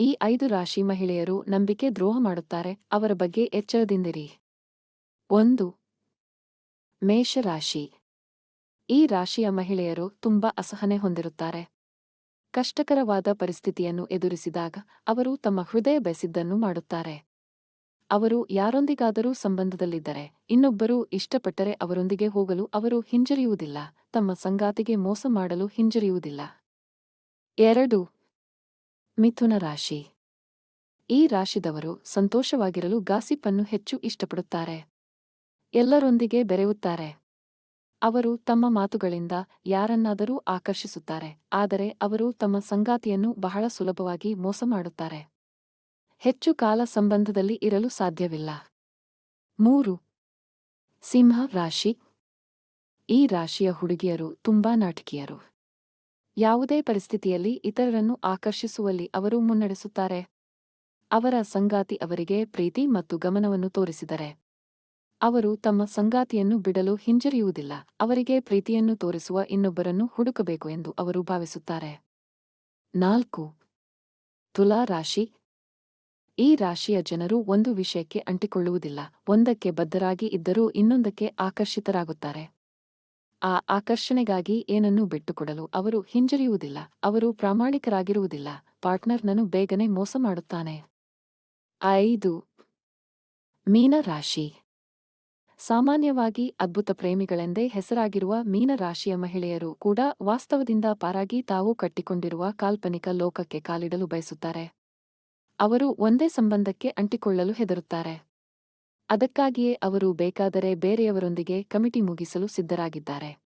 ಈ ಐದು ರಾಶಿ ಮಹಿಳೆಯರು ನಂಬಿಕೆ ದ್ರೋಹ ಮಾಡುತ್ತಾರೆ. ಅವರ ಬಗ್ಗೆ ಎಚ್ಚರದಿಂದಿರಿ. ಒಂದು. ಮೇಷರಾಶಿ. ಈ ರಾಶಿಯ ಮಹಿಳೆಯರು ತುಂಬಾ ಅಸಹನೆ ಹೊಂದಿರುತ್ತಾರೆ. ಕಷ್ಟಕರವಾದ ಪರಿಸ್ಥಿತಿಯನ್ನು ಎದುರಿಸಿದಾಗ ಅವರು ತಮ್ಮ ಹೃದಯ ಬೆಸಿದ್ದನ್ನು ಮಾಡುತ್ತಾರೆ. ಅವರು ಯಾರೊಂದಿಗಾದರೂ ಸಂಬಂಧದಲ್ಲಿದ್ದರೆ, ಇನ್ನೊಬ್ಬರು ಇಷ್ಟಪಟ್ಟರೆ ಅವರೊಂದಿಗೆ ಹೋಗಲು ಅವರು ಹಿಂಜರಿಯುವುದಿಲ್ಲ. ತಮ್ಮ ಸಂಗಾತಿಗೆ ಮೋಸ ಮಾಡಲು ಹಿಂಜರಿಯುವುದಿಲ್ಲ. ಎರಡು. ಮಿಥುನ ರಾಶಿ. ಈ ರಾಶಿದವರು ಸಂತೋಷವಾಗಿರಲು ಗಾಸಿಪ್ಪನ್ನು ಹೆಚ್ಚು ಇಷ್ಟಪಡುತ್ತಾರೆ. ಎಲ್ಲರೊಂದಿಗೆ ಬೆರೆಯುತ್ತಾರೆ. ಅವರು ತಮ್ಮ ಮಾತುಗಳಿಂದ ಯಾರನ್ನಾದರೂ ಆಕರ್ಷಿಸುತ್ತಾರೆ, ಆದರೆ ಅವರು ತಮ್ಮ ಸಂಗಾತಿಯನ್ನು ಬಹಳ ಸುಲಭವಾಗಿ ಮೋಸ ಮಾಡುತ್ತಾರೆ. ಹೆಚ್ಚು ಕಾಲ ಸಂಬಂಧದಲ್ಲಿ ಇರಲು ಸಾಧ್ಯವಿಲ್ಲ. ಮೂರು, ಸಿಂಹ ರಾಶಿ. ಈ ರಾಶಿಯ ಹುಡುಗಿಯರು ತುಂಬಾ ನಾಟಕೀಯರು. ಯಾವುದೇ ಪರಿಸ್ಥಿತಿಯಲ್ಲಿ ಇತರರನ್ನು ಆಕರ್ಷಿಸುವಲ್ಲಿ ಅವರು ಮುನ್ನಡೆಸುತ್ತಾರೆ. ಅವರ ಸಂಗಾತಿ ಅವರಿಗೆ ಪ್ರೀತಿ ಮತ್ತು ಗಮನವನ್ನು ತೋರಿಸಿದರೆ. ಅವರು ತಮ್ಮ ಸಂಗಾತಿಯನ್ನು ಬಿಡಲು ಹಿಂಜರಿಯುವುದಿಲ್ಲ. ಅವರಿಗೆ ಪ್ರೀತಿಯನ್ನು ತೋರಿಸುವ ಇನ್ನೊಬ್ಬರನ್ನು ಹುಡುಕಬೇಕು ಎಂದು ಅವರು ಭಾವಿಸುತ್ತಾರೆ. ನಾಲ್ಕು. ತುಲಾ ರಾಶಿ. ಈ ರಾಶಿಯ ಜನರು ಒಂದು ವಿಷಯಕ್ಕೆ ಅಂಟಿಕೊಳ್ಳುವುದಿಲ್ಲ. ಒಂದಕ್ಕೆ ಬದ್ಧರಾಗಿ ಇದ್ದರೂ ಇನ್ನೊಂದಕ್ಕೆ ಆಕರ್ಷಿತರಾಗುತ್ತಾರೆ. ಆ ಆಕರ್ಷಣೆಗಾಗಿ ಏನನ್ನೂ ಬಿಟ್ಟುಕೊಡಲು ಅವರು ಹಿಂಜರಿಯುವುದಿಲ್ಲ, ಅವರು ಪ್ರಾಮಾಣಿಕರಾಗಿರುವುದಿಲ್ಲ ಪಾರ್ಟ್ನರ್ನನ್ನು ಬೇಗನೆ ಮೋಸ ಮಾಡುತ್ತಾನೆ. ಐದು, ಮೀನರಾಶಿ. ಸಾಮಾನ್ಯವಾಗಿ ಅದ್ಭುತ ಪ್ರೇಮಿಗಳೆಂದೇ ಹೆಸರಾಗಿರುವ ಮೀನರಾಶಿಯ ಮಹಿಳೆಯರು ಕೂಡ ವಾಸ್ತವದಿಂದ ಪಾರಾಗಿ ತಾವು ಕಟ್ಟಿಕೊಂಡಿರುವ ಕಾಲ್ಪನಿಕ ಲೋಕಕ್ಕೆ ಕಾಲಿಡಲು ಬಯಸುತ್ತಾರೆ. ಅವರು ಒಂದೇ ಸಂಬಂಧಕ್ಕೆ ಅಂಟಿಕೊಳ್ಳಲು ಹೆದರುತ್ತಾರೆ. ಅದಕ್ಕಾಗಿಯೇ ಅವರು ಬೇಕಾದರೆ ಬೇರೆಯವರೊಂದಿಗೆ ಕಮಿಟಿ ಮುಗಿಸಲು ಸಿದ್ಧರಾಗಿದ್ದಾರೆ.